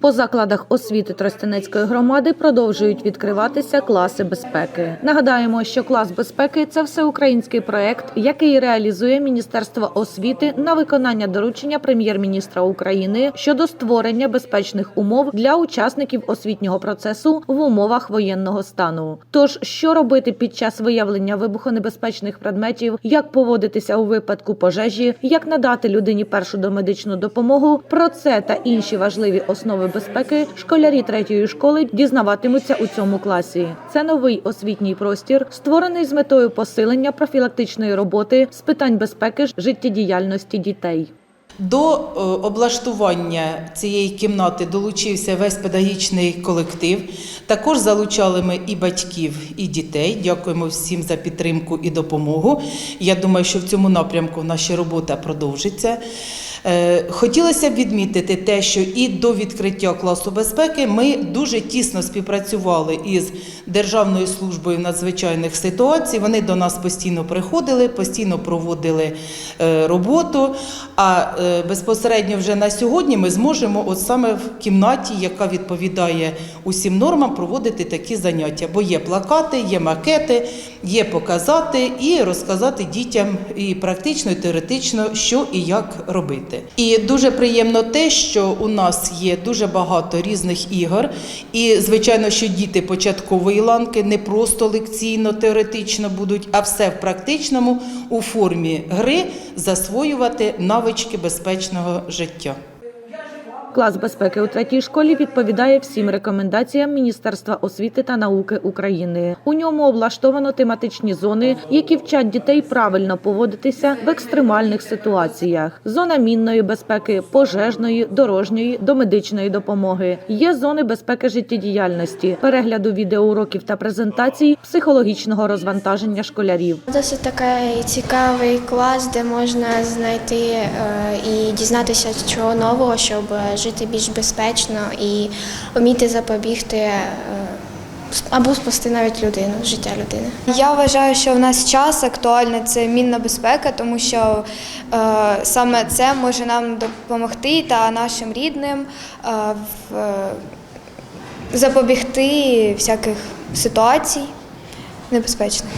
По закладах освіти Тростянецької громади продовжують відкриватися класи безпеки. Нагадаємо, що клас безпеки це всеукраїнський проект, який реалізує Міністерство освіти на виконання доручення прем'єр-міністра України щодо створення безпечних умов для учасників освітнього процесу в умовах воєнного стану. Тож, що робити під час виявлення вибухонебезпечних предметів, як поводитися у випадку пожежі, як надати людині першу домедичну допомогу, про це та інші важливі основи безпеки школярі третьої школи дізнаватимуться у цьому класі. Це новий освітній простір, створений з метою посилення профілактичної роботи з питань безпеки життєдіяльності дітей. До е, облаштування цієї кімнати долучився весь педагогічний колектив. Також залучали ми і батьків, і дітей. Дякуємо всім за підтримку і допомогу. Я думаю, що в цьому напрямку наша робота продовжиться. Е, Хотілося б відмітити те, що і до відкриття класу безпеки ми дуже тісно співпрацювали із Державною службою надзвичайних ситуацій. Вони до нас постійно приходили, постійно проводили е, роботу. А е, безпосередньо вже на сьогодні ми зможемо, от саме в кімнаті, яка відповідає усім нормам, проводити такі заняття. Бо є плакати, є макети, є показати і розказати дітям і практично, і теоретично, що і як робити. І дуже приємно те, що у нас є дуже багато різних ігор, і звичайно, що діти початкової ланки не просто лекційно, теоретично будуть, а все в практичному у формі гри засвоювати навички безпечного життя. Клас безпеки у третій школі відповідає всім рекомендаціям Міністерства освіти та науки України. У ньому облаштовано тематичні зони, які вчать дітей правильно поводитися в екстремальних ситуаціях: зона мінної безпеки, пожежної, дорожньої, домедичної допомоги. Є зони безпеки життєдіяльності, перегляду відеоуроків та презентацій, психологічного розвантаження школярів. Досить такий цікавий клас, де можна знайти е, і дізнатися чого нового, щоб жити більш безпечно і вміти запобігти е, або спасти навіть людину, життя людини. Я вважаю, що в нас час актуальний це мінна безпека, тому що е, саме це може нам допомогти та нашим рідним е, в, е, запобігти всяких ситуацій небезпечних.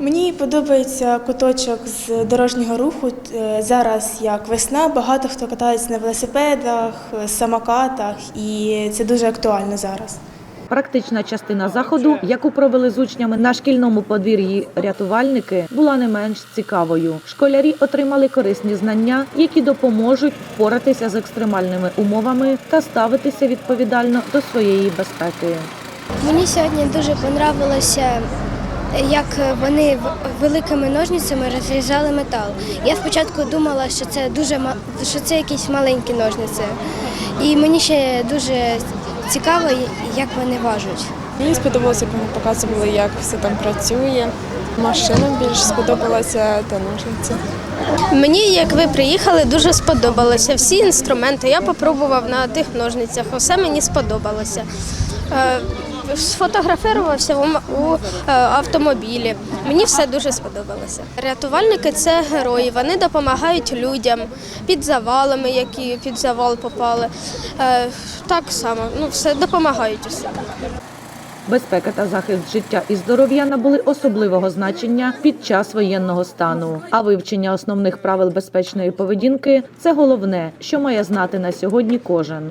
Мені подобається куточок з дорожнього руху. Е, Зараз як весна, багато хто катається на велосипедах, самокатах, і це дуже актуально зараз. Практична частина заходу, яку провели з учнями на шкільному подвір'ї рятувальники, була не менш цікавою. Школярі отримали корисні знання, які допоможуть впоратися з екстремальними умовами та ставитися відповідально до своєї безпеки. Мені сьогодні дуже понравилося, як вони великими ножницями розрізали метал. Я спочатку думала, що це дуже ма- що це якісь маленькі ножниці. І мені ще дуже цікаво, як вони важуть. Мені сподобалося, як вони показували, як все там працює. Машинам більш сподобалася та ножниці. Мені, як ви приїхали, дуже сподобалося. Всі інструменти я попробував на тих ножницях. Усе мені сподобалося. Сфотографувався у е, автомобілі. Мені все дуже сподобалося. Рятувальники це герої. Вони допомагають людям під завалами, які під завал попали. Е, Так само, ну все допомагають усе. Безпека та захист життя і здоров'я набули особливого значення під час воєнного стану. А вивчення основних правил безпечної поведінки це головне, що має знати на сьогодні кожен.